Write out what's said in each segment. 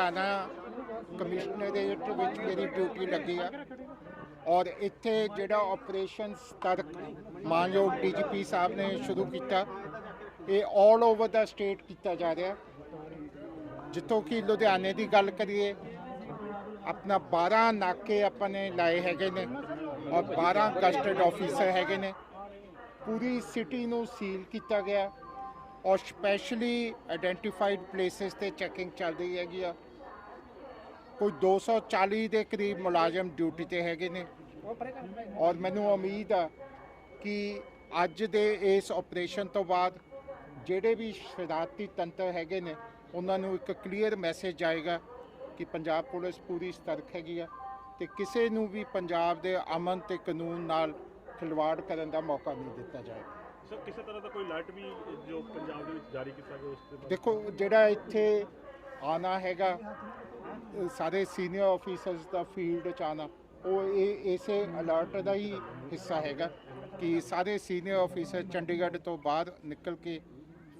Ludhiana commissionerate ਵਿੱਚ ਮੇਰੀ duty ਲੱਗੀ ਆ। ਔਰ ਇੱਥੇ ਜਿਹੜਾ ਆਪਰੇਸ਼ਨ ਸਤਰਕ ਮਾਨਯੋਗ ਡੀਜੀਪੀ ਸਾਹਿਬ ਨੇ ਸ਼ੁਰੂ ਕੀਤਾ, ਇਹ 올 ਓਵਰ ਦਾ ਸਟੇਟ ਕੀਤਾ ਜਾ ਰਿਹਾ। ਜਿੱਥੋਂ ਕਿ ਲੁਧਿਆਣੇ ਦੀ ਗੱਲ ਕਰੀਏ, ਆਪਣਾ 12 ਨਾਕੇ ਆਪਾਂ ਨੇ ਲਾਏ ਹੈਗੇ ਨੇ ਔਰ 12 ਕਸਟਡ ਆਫੀਸਰ ਹੈਗੇ ਨੇ। ਪੂਰੀ ਸਿਟੀ ਨੂੰ ਸੀਲ ਕੀਤਾ ਗਿਆ ਔਰ ਸਪੈਸ਼ਲੀ ਆਇਡੈਂਟੀਫਾਈਡ ਪਲੇਸਿਸ ਤੇ ਚੈਕਿੰਗ ਚੱਲ ਰਹੀ ਹੈਗੀ ਆ। ਕੋਈ 240 ਦੇ ਕਰੀਬ ਮੁਲਾਜ਼ਮ ਡਿਊਟੀ ਤੇ ਹੈਗੇ ਨੇ। ਔਰ ਮੈਨੂੰ ਉਮੀਦ ਆ ਕਿ ਅੱਜ ਦੇ ਇਸ ਆਪਰੇਸ਼ਨ ਤੋਂ ਬਾਅਦ ਜਿਹੜੇ ਵੀ ਸ਼ਰਾਰਤੀ ਤੰਤਰ ਹੈਗੇ ਨੇ ਉਹਨਾਂ ਨੂੰ ਇੱਕ ਕਲੀਅਰ ਮੈਸੇਜ ਆਏਗਾ ਕਿ ਪੰਜਾਬ ਪੁਲਿਸ ਪੂਰੀ ਸਤਰਕ ਹੈਗੀ ਆ ਤੇ ਕਿਸੇ ਨੂੰ ਵੀ ਪੰਜਾਬ ਦੇ ਅਮਨ ਤੇ ਕਾਨੂੰਨ ਨਾਲ ਖਿਲਵਾੜ ਕਰਨ ਦਾ ਮੌਕਾ ਨਹੀਂ ਦਿੱਤਾ ਜਾਏਗਾ। ਸਰ ਕਿਸੇ ਤਰ੍ਹਾਂ ਦਾ ਕੋਈ ਅਲਰਟ ਵੀ ਜੋ ਪੰਜਾਬ ਦੇ ਵਿੱਚ ਜਾਰੀ ਕੀਤਾ ਗਿਆ ਉਸ ਦੇ ਬਾਰੇ? ਦੇਖੋ ਜਿਹੜਾ ਇੱਥੇ ਆਣਾ ਹੈਗਾ ਸਾਰੇ ਸੀਨੀਅਰ ਆਫੀਸਰਸ ਦਾ ਫੀਲਡ ਚ ਆਣਾ ਉਹ ਇਹ ਇਸੇ ਅਲਰਟ ਦਾ ਹੀ ਹਿੱਸਾ ਹੈਗਾ ਕਿ ਸਾਰੇ ਸੀਨੀਅਰ ਆਫੀਸਰ ਚੰਡੀਗੜ੍ਹ ਤੋਂ ਬਾਹਰ ਨਿਕਲ ਕੇ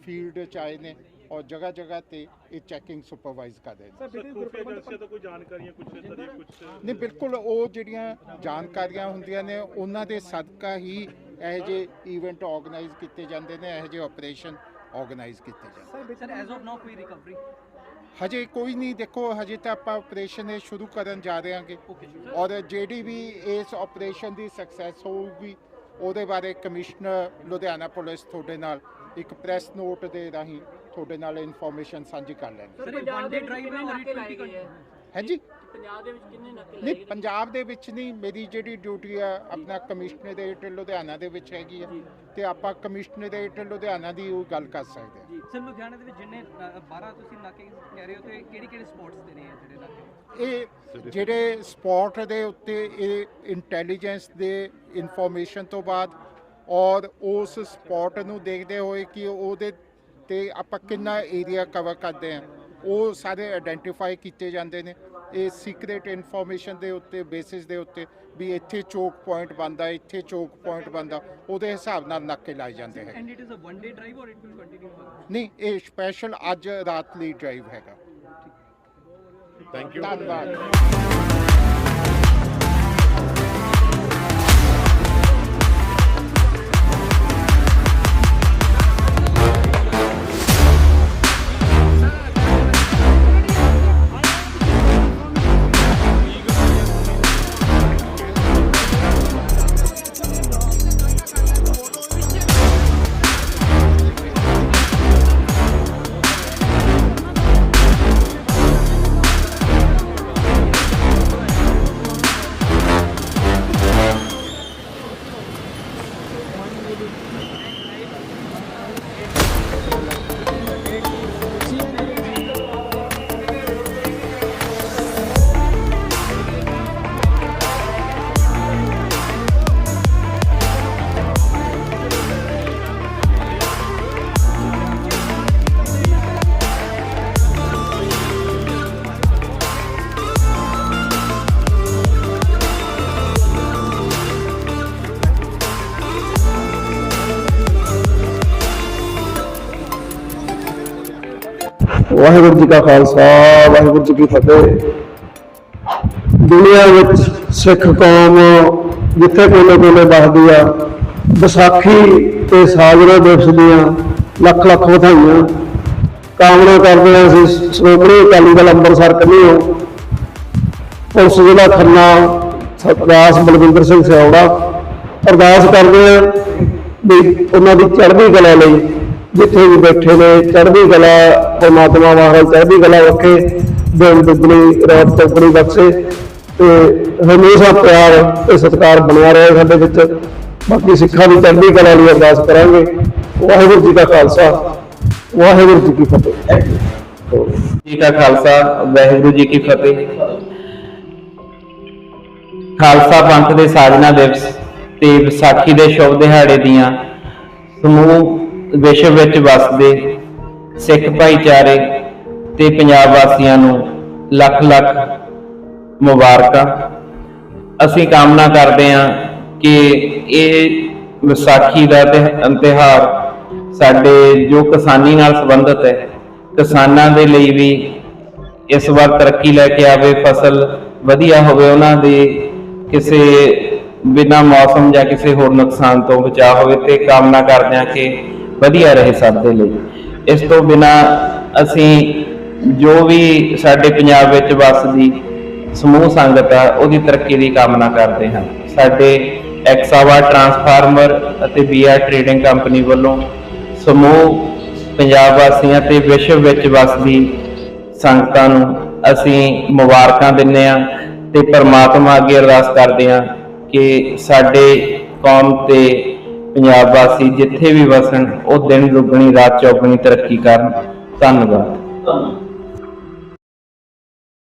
ਫੀਲਡ ਚ ਆਏ ਨੇ ਔਰ ਜਗ੍ਹਾ ਜਗ੍ਹਾ ਤੇ ਇਹ ਚੈਕਿੰਗ ਸੁਪਰਵਾਈਜ਼ ਕਰ ਰਹੇ ਨੇ। ਸਰ ਖੁਫੀਆ ਏਜੰਸੀਆਂ ਤੋਂ ਕੋਈ ਜਾਣਕਾਰੀਆਂ ਕੁਝ ਇਸ ਤਰ੍ਹਾਂ ਕੁਝ ਨਹੀਂ ਬਿਲਕੁਲ ਉਹ ਜਿਹੜੀਆਂ ਜਾਣਕਾਰੀਆਂ ਹੁੰਦੀਆਂ ਨੇ ਉਹਨਾਂ ਦੇ ਸਦਕਾ ਹੀ ਇਹੋ ਜਿਹੇ ਇਵੈਂਟ ਆਰਗੇਨਾਈਜ਼ ਕੀਤੇ ਜਾਂਦੇ ਨੇ ਇਹੋ ਜਿਹੇ ਆਪਰੇਸ਼ਨ ਆਰਗੇਨਾਈਜ਼ ਕੀਤੇ ਜਾਂਦੇ ਸਰ ਐਜ਼ ਆਫ ਨਾਓ ਕੋਈ ਰਿਕਵਰੀ ਹਜੇ ਕੋਈ ਨਹੀਂ ਦੇਖੋ ਹਜੇ ਤਾਂ ਆਪਾਂ ਆਪਰੇਸ਼ਨ ਇਹ ਸ਼ੁਰੂ ਕਰਨ ਜਾ ਰਹੇ ਹਾਂਗੇ ਔਰ ਜਿਹੜੀ ਵੀ ਇਸ ਆਪਰੇਸ਼ਨ ਦੀ ਸਕਸੈਸ ਹੋਊਗੀ ਉਹਦੇ ਬਾਰੇ ਕਮਿਸ਼ਨਰ ਲੁਧਿਆਣਾ ਪੁਲਿਸ ਤੁਹਾਡੇ ਨਾਲ ਇੱਕ ਪ੍ਰੈਸ ਨੋਟ ਦੇ ਰਾਹੀਂ ਤੁਹਾਡੇ ਨਾਲ ਇਨਫੋਰਮੇਸ਼ਨ ਸਾਂਝੀ ਕਰ ਲੈਣਗੇ। ਸਰ ਵਨ ਡੇ ਡਰਾਈਵ ਹੈ? ਹੈ ਜੀ? ਪੰਜਾਬ ਦੇ ਵਿੱਚ ਕਿੰਨੇ ਨਾਕੇ ਲਾਏ ਨਹੀਂ ਪੰਜਾਬ ਦੇ ਵਿੱਚ ਨਹੀਂ ਮੇਰੀ ਜਿਹੜੀ ਡਿਊਟੀ ਆ ਆਪਣਾ ਕਮਿਸ਼ਨਰੇਟ ਲੁਧਿਆਣਾ ਦੇ ਵਿੱਚ ਹੈਗੀ ਆ। ਤੇ ਆਪਾਂ ਕਮਿਸ਼ਨਰੇਟ ਲੁਧਿਆਣਾ ਦੀ ਉਹ ਗੱਲ ਕਰ ਸਕਦੇ ਹਾਂ ਜੀ। ਸਰ ਲੁਧਿਆਣਾ ਦੇ ਵਿੱਚ ਜਿੰਨੇ ਅ, 12 ਤੁਸੀਂ ਨਾਕੇ ਕਹਿ ਰਹੇ ਹੋ ਤੇ ਕਿਹੜੀ ਕਿਹੜੇ ਸਪੌਟਸ ਤੇ ਨੇ ਇਹ ਜਿਹੜੇ ਨਾਕੇ? ਇਹ ਜਿਹੜੇ ਸਪੌਟ ਦੇ ਉੱਤੇ ਇਹ ਇੰਟੈਲੀਜੈਂਸ ਦੇ ਇਨਫੋਰਮੇਸ਼ਨ ਤੋਂ ਬਾਅਦ ਔਰ ਉਸ ਸਪੌਟ ਨੂੰ ਦੇਖਦੇ ਹੋਏ ਕਿ ਉਹਦੇ ਤੇ ਆਪਾਂ ਕਿੰਨਾ ਏਰੀਆ ਕਵਰ ਕਰਦੇ ਹਾਂ ਉਹ ਸਾਰੇ ਆਇਡੈਂਟੀਫਾਈ ਕੀਤੇ ਜਾਂਦੇ ਨੇ। ਇਹ ਸੀਕ੍ਰੀਟ ਇਨਫੋਰਮੇਸ਼ਨ ਦੇ ਉੱਤੇ ਬੇਸਿਸ ਦੇ ਉੱਤੇ ਵੀ ਇੱਥੇ ਚੋਕ ਪੁਆਇੰਟ ਬੰਦਾ ਇੱਥੇ ਚੋਕ ਪੁਆਇੰਟ ਬੰਦਾ ਉਹਦੇ ਹਿਸਾਬ ਨਾਲ ਨਾਕੇ ਲਾਏ ਜਾਂਦੇ ਹੈ and it is a one day drive or it will continue for ਨਹੀਂ ਇਹ ਸਪੈਸ਼ਲ ਅੱਜ ਰਾਤ ਲਈ ਡਰਾਈਵ ਹੈਗਾ। ਥੈਂਕ ਯੂ ਧੰਨਵਾਦ। ਵਾਹਿਗੁਰੂ ਜੀ ਕਾ ਖਾਲਸਾ, ਵਾਹਿਗੁਰੂ ਜੀ ਕੀ ਫਤਿਹ। ਦੁਨੀਆ ਵਿੱਚ ਸਿੱਖ ਕੌਮ ਜਿੱਥੇ ਕੋਲੇ ਕੋਲੇ ਵੱਸਦੀ ਆ, ਵਿਸਾਖੀ ਤੇ ਸਾਜਰੇ ਦਿਵਸ ਦੀਆਂ ਲੱਖ ਲੱਖ ਵਧਾਈਆਂ। ਕਾਮਨਾ ਕਰਦੇ ਹਾਂ ਅਸੀਂ ਸ਼੍ਰੋਮਣੀ ਅਕਾਲੀ ਦਲ ਅੰਮ੍ਰਿਤਸਰ ਕਨੀਓ ਪੁਲਿਸ ਜ਼ਿਲ੍ਹਾ ਖੰਨਾ, ਸਰਦਾਰ ਬਲਵਿੰਦਰ ਸਿੰਘ ਸਿਆਉੜਾ। ਅਰਦਾਸ ਕਰਦੇ ਹਾਂ ਵੀ ਉਹਨਾਂ ਦੀ ਚੜ੍ਹਦੀ ਕਲਾ ਲਈ ਜਿੱਥੇ ਵੀ ਬੈਠੇ ਨੇ, ਚੜ੍ਹਦੀ ਕਲਾ, ਪਰਮਾਤਮਾ ਮਹਾਰਾਜ ਚੜ੍ਹਦੀ ਕਲਾ ਰੱਖੇ, ਦਿਨ ਦੁਗਣੀ, ਰਾਤ ਚੌਗਣੀ ਬਖਸ਼ੇ ਤੇ ਹਮੇਸ਼ਾ ਪਿਆਰ ਤੇ ਸਤਿਕਾਰ ਬਣਿਆ ਰਹੇ ਸਾਡੇ ਵਿੱਚ। ਬਾਕੀ ਸਿੱਖਾਂ ਦੀ ਚੜ੍ਹਦੀ ਕਲਾ ਲਈ ਅਰਦਾਸ ਕਰਾਂਗੇ। ਵਾਹਿਗੁਰੂ ਜੀ ਕਾ ਖਾਲਸਾ, ਵਾਹਿਗੁਰੂ ਜੀ ਕੀ ਫਤਿਹ। ਜੀ ਕਾ ਖਾਲਸਾ, ਵਾਹਿਗੁਰੂ ਜੀ ਕੀ ਫਤਿਹ। ਖਾਲਸਾ ਪੰਥ ਦੇ ਸਾਜਨਾ ਦਿਵਸ ਤੇ ਵਿਸਾਖੀ ਦੇ ਸ਼ੁਭ ਦਿਹਾੜੇ ਦੀਆਂ ਸਮੂਹ ਵਿਸ਼ਵ ਵਿੱਚ ਵਸਦੇ ਸਿੱਖ ਭਾਈਚਾਰੇ ਤੇ ਪੰਜਾਬ ਵਾਸੀਆਂ ਨੂੰ ਲੱਖ ਲੱਖ ਮੁਬਾਰਕਾਂ। ਅਸੀਂ ਕਾਮਨਾ ਕਰਦੇ ਹਾਂ ਕਿ ਇਹ ਵਿਸਾਖੀ ਦਾ ਤਿਹ- ਤਿਉਹਾਰ ਸਾਡੇ ਜੋ ਕਿਸਾਨੀ ਨਾਲ ਸੰਬੰਧਿਤ ਹੈ, ਕਿਸਾਨਾਂ ਦੇ ਲਈ ਵੀ ਇਸ ਵਾਰ ਤਰੱਕੀ ਲੈ ਕੇ ਆਵੇ, ਫਸਲ ਵਧੀਆ ਹੋਵੇ, ਉਹਨਾਂ ਦੇ ਕਿਸੇ ਬਿਨਾ ਮੌਸਮ ਜਾਂ ਕਿਸੇ ਹੋਰ ਨੁਕਸਾਨ ਤੋਂ ਬਚਾ ਹੋਵੇ ਤੇ ਕਾਮਨਾ ਕਰਦੇ ਹਾਂ ਕਿ ਵਧੀਆ ਰਹੇ ਸਭ ਦੇ ਲਈ। ਇਸ ਤੋਂ ਬਿਨਾ ਅਸੀਂ ਜੋ ਵੀ ਸਾਡੇ ਪੰਜਾਬ ਵਿੱਚ ਵੱਸਦੀ ਸਮੂਹ ਸੰਗਤ ਆ, ਉਹਦੀ ਤਰੱਕੀ ਦੀ ਕਾਮਨਾ ਕਰਦੇ ਹਾਂ। ਸਾਡੇ ਐਕਸਾਵਾ ਟਰਾਂਸਫਾਰਮਰ ਅਤੇ ਬੀਆਰ ਟ੍ਰੇਡਿੰਗ ਕੰਪਨੀ ਵੱਲੋਂ ਸਮੂਹ ਪੰਜਾਬ ਵਾਸੀਆਂ ਤੇ ਵਿਸ਼ਵ ਵਿੱਚ ਵੱਸਦੀ ਸੰਗਤਾਂ ਨੂੰ ਅਸੀਂ ਮੁਬਾਰਕਾਂ ਦਿੰਨੇ ਆ ਤੇ ਪਰਮਾਤਮਾ ਅੱਗੇ ਅਰਦਾਸ ਕਰਦੇ ਆ ਕਿ ਸਾਡੇ ਕੌਮ ਤੇ ਪੰਜਾਬ ਵਾਸੀ ਜਿੱਥੇ ਵੀ ਵਸਣ ਉਹ ਦਿਨ ਦੁੱਗਣੀ ਰਾਤ ਚੌਗਣੀ ਤਰੱਕੀ ਕਰਨ। ਧੰਨਵਾਦ।